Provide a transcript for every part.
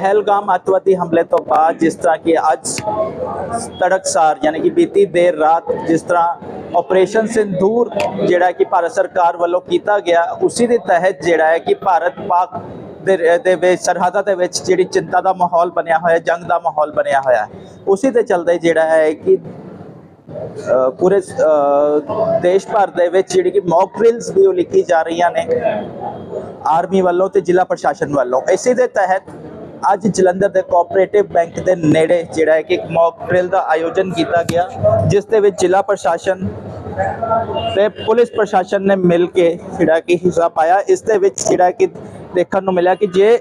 ਪਹਿਲਗਾਮ ਅੱਤਵਾਦੀ ਹਮਲੇ ਤੋਂ ਬਾਅਦ ਜਿਸ ਤਰ੍ਹਾਂ ਕਿ ਅੱਜ ਤੜਕਸਾਰ ਯਾਨੀ ਕਿ ਬੀਤੀ ਦੇਰ ਰਾਤ ਜਿਸ ਤਰ੍ਹਾਂ ਆਪਰੇਸ਼ਨ ਸਿੰਧੂਰ ਜਿਹੜਾ ਕਿ ਭਾਰਤ ਸਰਕਾਰ ਵੱਲੋਂ ਕੀਤਾ ਗਿਆ, ਉਸੇ ਦੇ ਤਹਿਤ ਜਿਹੜਾ ਹੈ ਕਿ ਭਾਰਤ ਪਾਕ ਦੇ ਵਿੱਚ, ਸਰਹੱਦਾਂ ਦੇ ਵਿੱਚ ਜਿਹੜੀ ਚਿੰਤਾ ਦਾ ਮਾਹੌਲ ਬਣਿਆ ਹੋਇਆ, ਜੰਗ ਦਾ ਮਾਹੌਲ ਬਣਿਆ ਹੋਇਆ ਹੈ, ਉਸੇ ਦੇ ਚਲਦੇ ਜਿਹੜਾ ਹੈ ਕਿ ਪੂਰੇ ਦੇਸ਼ ਭਰ ਦੇ ਵਿੱਚ ਜਿਹੜੀ ਕਿ ਮੌਕ ਡ੍ਰਿਲਸ ਵੀ ਲਿਖੀ ਜਾ ਰਹੀਆਂ ਨੇ ਆਰਮੀ ਵੱਲੋਂ ਤੇ ਜ਼ਿਲ੍ਹਾ ਪ੍ਰਸ਼ਾਸਨ ਵੱਲੋਂ। ਇਸੇ ਦੇ ਤਹਿਤ ਅੱਜ ਜਲੰਧਰ ਦੇ ਕੋਆਪਰੇਟਿਵ ਬੈਂਕ ਦੇ ਨੇੜੇ ਜਿਹੜਾ ਹੈ ਕਿ ਇੱਕ ਮੌਕ ਡ੍ਰਿਲ ਦਾ ਆਯੋਜਨ ਕੀਤਾ ਗਿਆ, ਜਿਸ ਦੇ ਵਿੱਚ ਜ਼ਿਲ੍ਹਾ ਪ੍ਰਸ਼ਾਸਨ ਤੇ ਪੁਲਿਸ ਪ੍ਰਸ਼ਾਸਨ ਨੇ ਮਿਲ ਕੇ ਜਿਹੜਾ ਕਿ ਹਿੱਸਾ ਪਾਇਆ। ਇਸ ਦੇ ਵਿੱਚ ਜਿਹੜਾ ਕਿ ਦੇਖਣ ਨੂੰ ਮਿਲਿਆ ਕਿ ਜੇ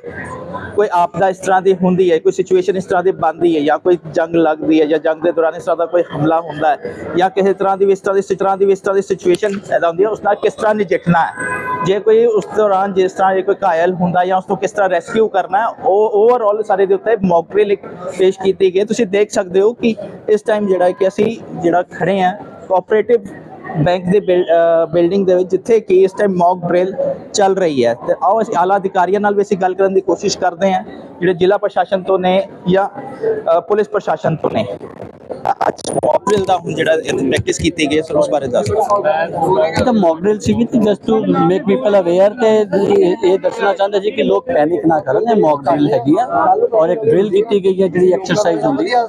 ਕੋਈ ਆਪਦਾ ਇਸ ਤਰ੍ਹਾਂ ਦੀ ਹੁੰਦੀ ਹੈ, ਕੋਈ ਸਿਚੁਏਸ਼ਨ ਇਸ ਤਰ੍ਹਾਂ ਦੀ ਬਣਦੀ ਹੈ ਜਾਂ ਕੋਈ ਜੰਗ ਲੱਗਦੀ ਹੈ ਜਾਂ ਜੰਗ ਦੇ ਦੌਰਾਨ ਇਸ ਤਰ੍ਹਾਂ ਦਾ ਕੋਈ ਹਮਲਾ ਹੁੰਦਾ ਹੈ ਜਾਂ ਕਿਸੇ ਤਰ੍ਹਾਂ ਦੀ ਇਸ ਤਰ੍ਹਾਂ ਦੀ, ਇਸ ਤਰ੍ਹਾਂ ਦੀ ਇਸ ਤਰ੍ਹਾਂ ਦੀ ਸਿਚੁਏਸ਼ਨ ਪੈਦਾ ਹੁੰਦੀ ਹੈ ਉਸ ਨਾਲ ਕਿਸ ਤਰ੍ਹਾਂ ਨਜਿੱਠਣਾ ਹੈ? ਜੇ ਕੋਈ ਉਸ ਦੌਰਾਨ ਜਿਸ ਤਰ੍ਹਾਂ ਜੇ ਕੋਈ ਘਾਇਲ ਹੁੰਦਾ ਜਾਂ ਉਸ ਨੂੰ ਕਿਸ ਤਰ੍ਹਾਂ ਰੈਸਕਿਊ ਕਰਨਾ ਹੈ, ਉਹ ਓਵਰਆਲ ਸਾਰੇ ਦੇ ਉੱਤੇ ਮੌਕ ਡ੍ਰਿਲ ਇੱਕ ਪੇਸ਼ ਕੀਤੀ ਗਈ ਤੁਸੀਂ ਦੇਖ ਸਕਦੇ ਹੋ ਕਿ ਇਸ ਟਾਈਮ ਜਿਹੜਾ ਕਿ ਅਸੀਂ ਜਿਹੜਾ ਖੜੇ ਆ ਕੋਆਪਰੇਟਿਵ ਬੈਂਕ ਦੇ ਬਿਲਡਿੰਗ ਦੇ ਵਿੱਚ, ਜਿੱਥੇ ਕਿ ਇਸ ਟਾਈਮ ਮੌਕ ਡ੍ਰਿਲ ਚੱਲ ਰਹੀ ਹੈ। ਤੇ ਆਓ ਅਸੀਂ ਆਲਾ ਅਧਿਕਾਰੀਆਂ ਨਾਲ ਵੀ ਅਸੀਂ ਗੱਲ ਕਰਨ ਦੀ ਕੋਸ਼ਿਸ਼ ਕਰਦੇ ਹਾਂ, ਜਿਹੜੇ ਜ਼ਿਲ੍ਹਾ ਪ੍ਰਸ਼ਾਸਨ ਤੋਂ ਨੇ ਜਾਂ ਪੁਲਿਸ ਪ੍ਰਸ਼ਾਸਨ ਤੋਂ ਨੇ। ਮੌਕ ਡ੍ਰਿਲ ਦਾ ਹੁਣ ਜਿਹੜਾ ਪ੍ਰੈਕਟਿਸ ਕੀਤੀ ਗਈ ਹੈ ਸਰ ਉਸ ਬਾਰੇ ਦੱਸੋ ਇਹ ਤਾਂ ਮੌਕ ਡਰਿਲ ਸੀਗੀ ਤੇ just to make people aware ਤੇ ਇਹ ਇਹ ਦੱਸਣਾ ਚਾਹੁੰਦੇ ਸੀ ਕਿ ਲੋਕ ਪੈਨਿਕ ਨਾ ਕਰਨ ਇਹ ਮੌਕ ਡਰਿਲ ਹੈਗੀ ਆ ਔਰ ਇੱਕ ਡਰਿਲ ਕੀਤੀ ਗਈ ਹੈ ਜਿਹੜੀ ਐਕਸਰਸਾਈਜ਼ ਹੁੰਦੀ ਹੈ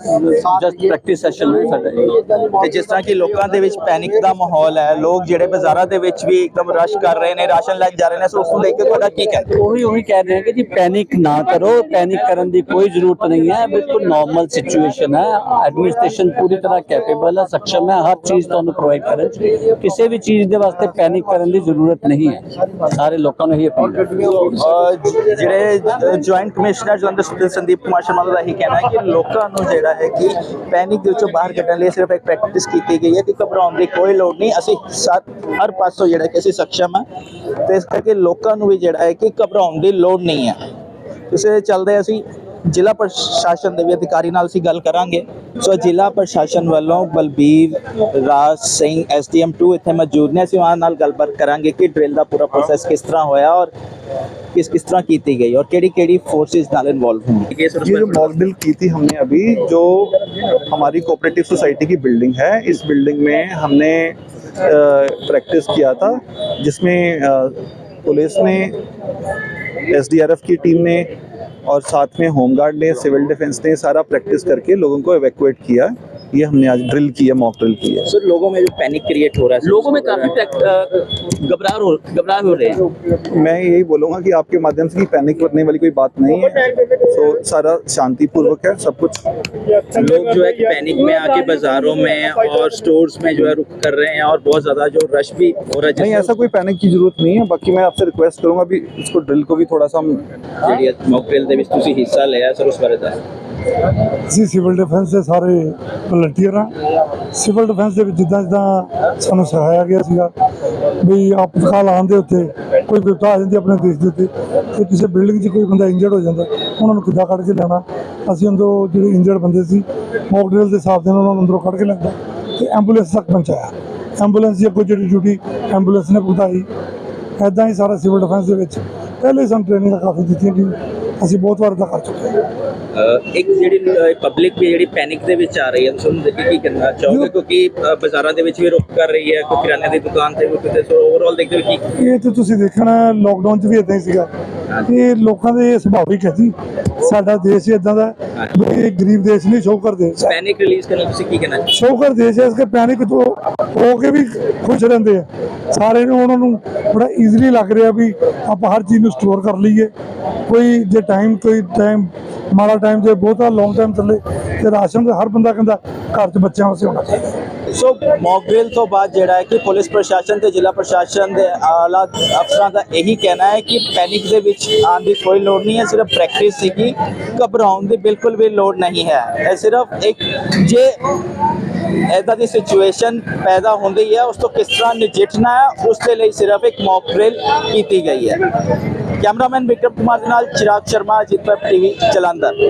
ਜਸਟ ਪ੍ਰੈਕਟਿਸ ਸੈਸ਼ਨ ਹੈ ਸਾਡਾ ਇਹ। ਤੇ ਜਿਸ ਤਰ੍ਹਾਂ ਕਿ ਲੋਕਾਂ ਦੇ ਵਿੱਚ ਪੈਨਿਕ ਦਾ ਮਾਹੌਲ ਹੈ ਲੋਕ ਜਿਹੜੇ ਬਾਜ਼ਾਰਾਂ ਦੇ ਵਿੱਚ ਵੀ ਇੱਕਦਮ ਰਸ਼ ਕਰ ਰਹੇ ਨੇ ਰਾਸ਼ਨ ਲੈਣ ਜਾ ਰਹੇ ਨੇ ਸੋ ਉਸ ਨੂੰ ਦੇਖ ਕੇ ਤੁਹਾਡਾ ਕੀ ਕਹਿਣਾ ਉਹੀ ਉਹੀ ਕਹਿ ਰਹੇ ਹਾਂ ਕਿ ਜੀ ਪੈਨਿਕ ਨਾ ਕਰੋ ਪੈਨਿਕ ਕਰਨ ਦੀ ਕੋਈ ਜ਼ਰੂਰਤ ਨਹੀਂ ਹੈ ਬਿਲਕੁਲ ਨਾਰਮਲ ਸਿਚੁਏਸ਼ਨ ਹੈ ਐਡਮਿਨਿਸਟ੍ਰੇਸ਼ਨ ਸਟੇਸ਼ਨ ਪੂਰੀ ਤਰ੍ਹਾਂ ਕੈਪੇਬਲ ਹੈ ਸક્ષਮ ਹੈ, ਹਰ ਚੀਜ਼ ਤੁਹਾਨੂੰ ਪ੍ਰੋਵਾਈਡ ਕਰਨ ਕਿਸੇ ਵੀ ਚੀਜ਼ ਦੇ ਵਾਸਤੇ ਪੈਨਿਕ ਕਰਨ ਦੀ ਜ਼ਰੂਰਤ ਨਹੀਂ ਹੈ। ਸਾਰੇ ਲੋਕਾਂ ਨੂੰ ਇਹ ਅਪੀਲ ਜਿਹੜੇ ਜੁਆਇੰਟ ਕਮਿਸ਼ਨਰ ਜਲੰਧਰ ਸੰਦੀਪ ਕੁਮਾਰ ਸ਼ਰਮਾ ਦਾ ਹੀ ਕਹਿਣਾ ਹੈ ਕਿ ਲੋਕਾਂ ਨੂੰ ਜਿਹੜਾ ਹੈ ਕਿ ਪੈਨਿਕ ਦੇ ਵਿੱਚੋਂ ਬਾਹਰ ਕੱਢਣ ਲਈ ਸਿਰਫ ਇੱਕ ਪ੍ਰੈਕਟਿਸ ਕੀਤੀ ਗਈ ਹੈ ਕਿ ਘਬਰਾਉਣ ਦੀ ਕੋਈ ਲੋੜ ਨਹੀਂ। ਅਸੀਂ ਸਤ ਹਰ ਪਾਸੋਂ ਜਿਹੜਾ ਕਿ ਅਸੀਂ ਸક્ષਮ ਹਾਂ। ਤੇ ਇਸ ਕਰਕੇ ਲੋਕਾਂ ਨੂੰ ਵੀ ਜਿਹੜਾ ਹੈ ਕਿ ਘਬਰਾਉਣ ਦੀ ਲੋੜ ਨਹੀਂ ਹੈ। ਇਸੇ ਚੱਲਦੇ ਅਸੀਂ। ਜ਼ਿਲ੍ਹਾ ਪ੍ਰਸ਼ਾਸਨ ਦੇ ਵੀ ਅਧਿਕਾਰੀ ਨਾਲ ਅਸੀਂ ਗੱਲ ਕਰਾਂਗੇ ਸੋ ਜ਼ਿਲ੍ਹਾ ਪ੍ਰਸ਼ਾਸਨ ਵੱਲੋਂ ਬਲਬੀਰ ਰਾਜ ਸਿੰਘ ਐਸਡੀਐਮ 2 ਇੱਥੇ ਮੌਜੂਦ ਨੇ ਅਸੀਂ ਉਹਨਾਂ ਨਾਲ ਗੱਲਬਾਤ ਕਰਾਂਗੇ ਕਿ ਡ੍ਰਿਲ ਦਾ ਪੂਰਾ ਪ੍ਰੋਸੈਸ ਕਿਸ ਤਰ੍ਹਾਂ ਹੋਇਆ ਔਰ किस किस तरह की थी गई और केड़ी केड़ी फोर्सेस नाल इन्वॉल्व होंगी ये जो मॉक ड्रिल की थी हमने अभी जो हमारी कोऑपरेटिव सोसाइटी की बिल्डिंग है इस बिल्डिंग में हमने प्रैक्टिस किया था जिसमें अ, पुलिस ने एसडीआरएफ की टीम ने और साथ में होमगार्ड ने सिविल डिफेंस ने सारा प्रैक्टिस करके लोगों को एवैक्यूएट किया ये हमने आज ड्रिल की है मॉक ड्रिल की है सर लोगों में जो पैनिक क्रिएट हो रहा है लोगों में काफी घबराह हो घबराह हो रहे हैं मैं यही बोलूँगा कि आपके माध्यम से कि पैनिक करने वाली कोई बात नहीं है तो सारा शांतिपूर्वक है सब कुछ लोग जो है कि पैनिक में आके बाजारों में और स्टोर्स में जो है रुक कर रहे हैं और बहुत ज्यादा जो रश भी हो रहा है नहीं ऐसा कोई पैनिक की जरूरत नहीं है बाकी मैं आपसे रिक्वेस्ट करूंगा भी इसको ड्रिल को भी थोड़ा सा हम ਜਿਹੜੀ ਮੌਕ ਡ੍ਰਿਲ ਦੇ ਵਿੱਚ ਤੁਸੀਂ ਹਿੱਸਾ ਲਿਆ ਸਰ ਉਸ ਬਾਰੇ ਦੱਸੋ ਅਸੀਂ ਸਿਵਲ ਡਿਫੈਂਸ ਦੇ ਸਾਰੇ ਵਲੰਟੀਅਰ ਹਾਂ ਸਿਵਲ ਡਿਫੈਂਸ ਦੇ ਵਿੱਚ ਜਿੱਦਾਂ ਜਿੱਦਾਂ ਸਾਨੂੰ ਸਿਖਾਇਆ ਗਿਆ ਸੀਗਾ ਵੀ ਆਪਤਕਾਲ ਆਉਣ ਦੇ ਉੱਤੇ ਕੋਈ ਵਿਪਤਾ ਆ ਜਾਂਦੀ ਆਪਣੇ ਦੇਸ਼ ਦੇ ਉੱਤੇ ਤੇ ਕਿਸੇ ਬਿਲਡਿੰਗ 'ਚ ਕੋਈ ਬੰਦਾ ਇੰਜਰਡ ਹੋ ਜਾਂਦਾ, ਉਹਨਾਂ ਨੂੰ ਕਿੱਦਾਂ ਕੱਢ ਕੇ ਲੈਣਾ ਅਸੀਂ ਅੰਦਰੋਂ ਜਿਹੜੇ ਇੰਜਰਡ ਬੰਦੇ ਸੀ ਮੌਕ ਡਰਿਲ ਦੇ ਹਿਸਾਬ ਦੇ ਨਾਲ ਉਹਨਾਂ ਨੂੰ ਅੰਦਰੋਂ ਕੱਢ ਕੇ ਲੈਂਦਾ ਤੇ ਐਂਬੂਲੈਂਸ ਤੱਕ ਪਹੁੰਚਾਇਆ। ਐਂਬੂਲੈਂਸ ਦੀ ਅੱਗੋਂ ਜਿਹੜੀ ਡਿਊਟੀ ਐਂਬੂਲੈਂਸ ਨੇ ਭੁਗਤਾਈ ਐਦਾਂ ਹੀ ਸਾਰਾ ਸਿਵਲ ਡਿਫੈਂਸ ਦੇ ਵਿੱਚ ਪਹਿਲੇ ਸਾਨੂੰ ਟ੍ਰੇਨਿੰਗ ਕਾਫੀ ਦਿੱਤੀਆਂ ਕਿ ਅਸੀਂ ਬਹੁਤ ਵਾਰ ਦਾ ਕਰ ਚੁੱਕੇ ਹਾਂ। ਇੱਕ ਜਿਹੜੀ ਪਬਲਿਕ ਵੀ ਜਿਹੜੀ ਪੈਨਿਕ ਦੇ ਵਿੱਚ ਆ ਰਹੀ ਹੈ ਤੁਸੀਂ ਦੇਖ ਕੇ ਕਰਨਾ ਚਾਹੋਗੇ? ਕਿਉਂਕਿ ਬਾਜ਼ਾਰਾਂ ਦੇ ਵਿੱਚ ਵੀ ਰੁਕ ਕਰ ਰਹੀ ਹੈ ਕੋਈ ਕਿਰਾਨੇ ਦੀ ਦੁਕਾਨ ਤੇ ਕੋਈ ਕਿਤੇ ਸੋ ਓਵਰਆਲ ਦੇਖਦੇ ਹੋ ਕੀ ਇਹ ਤੇ ਤੁਸੀਂ ਦੇਖਣਾ ਲਾਕਡਾਊਨ 'ਚ ਵੀ ਇਦਾਂ ਹੀ ਸੀਗਾ। ਇਹ ਲੋਕਾਂ ਦੇ ਸੁਭਾਵਿਕ ਹੈ ਜੀ। ਸਾਡਾ ਦੇਸ਼ ਹੀ ਇਦਾਂ ਦਾ ਇਹ ਗਰੀਬ ਦੇਸ਼ ਨਹੀਂ ਸ਼ੌਕਰ ਦੇਸ਼ ਹੈ ਪੈਨਿਕ ਰਿਲੀਜ਼ ਕਰਨ ਤੁਸੀਂ ਕੀ ਕਹਿਣਾ? ਸ਼ੌਕਰ ਦੇਸ਼ ਹੈ ਇਸ ਕੇ ਪੈਨਿਕ ਤੋਂ ਹੋ ਕੇ ਵੀ ਖੁਸ਼ ਰਹਿੰਦੇ ਆ। ਸਾਰੇ ਨੂੰ ਉਹਨਾਂ ਨੂੰ ਬੜਾ ਈਜ਼ੀਲੀ ਲੱਗ ਰਿਹਾ ਵੀ ਆਪਾਂ ਹਰ ਚੀਜ਼ ਨੂੰ ਸਟੋਰ ਕਰ ਲਈਏ। ਕੋਈ ਜੇ ਟਾਈਮ ਕੋਈ ਟਾਈਮ ਮਾੜਾ ਟਾਈਮ ਜੇ ਬਹੁਤਾ ਲੌਂਗ ਟਾਈਮ ਚੱਲੇ ਤੇ ਰਾਸ਼ਨ ਤਾਂ ਹਰ ਬੰਦਾ ਕਹਿੰਦਾ ਘਰ 'ਚ ਬੱਚਿਆਂ ਵਾਸਤੇ ਹੋਣਾ ਚਾਹੀਦਾ। ਸੋ ਮੌਕ ਡਰਿਲ ਤੋਂ ਬਾਅਦ ਜਿਹੜਾ ਹੈ ਕਿ ਪੁਲਿਸ ਪ੍ਰਸ਼ਾਸਨ ਤੇ ਜ਼ਿਲ੍ਹਾ ਪ੍ਰਸ਼ਾਸਨ ਦੇ ਆਲਾ ਅਫਸਰਾਂ ਦਾ ਇਹੀ ਕਹਿਣਾ ਹੈ ਕਿ ਪੈਨਿਕ ਦੇ ਵਿੱਚ ਆਉਣ ਦੀ ਕੋਈ ਲੋੜ ਨਹੀਂ ਹੈ, ਸਿਰਫ ਪ੍ਰੈਕਟਿਸ ਸੀਗੀ। ਘਬਰਾਉਣ ਦੀ ਬਿਲਕੁਲ ਵੀ ਲੋੜ ਨਹੀਂ ਹੈ। ਇਹ ਸਿਰਫ ਇੱਕ ਜੇ ਐਦਾਂ ਦੀ ਸਿਚੁਏਸ਼ਨ ਪੈਦਾ ਹੁੰਦੀ ਹੈ, ਉਸ ਤੋਂ ਕਿਸ ਤਰ੍ਹਾਂ ਨਜਿੱਠਣਾ ਹੈ, ਉਸ ਦੇ ਲਈ ਸਿਰਫ ਇੱਕ ਮੌਕ ਡਰਿਲ ਕੀਤੀ ਗਈ ਹੈ। ਕੈਮਰਾਮੈਨ ਵਿਕਰਮ ਕੁਮਾਰ ਦੇ ਨਾਲ ਚਿਰਾਗ ਸ਼ਰਮਾ, ਅਜੀਤ ਵੈਬ ਟੀਵੀ, ਜਲੰਧਰ।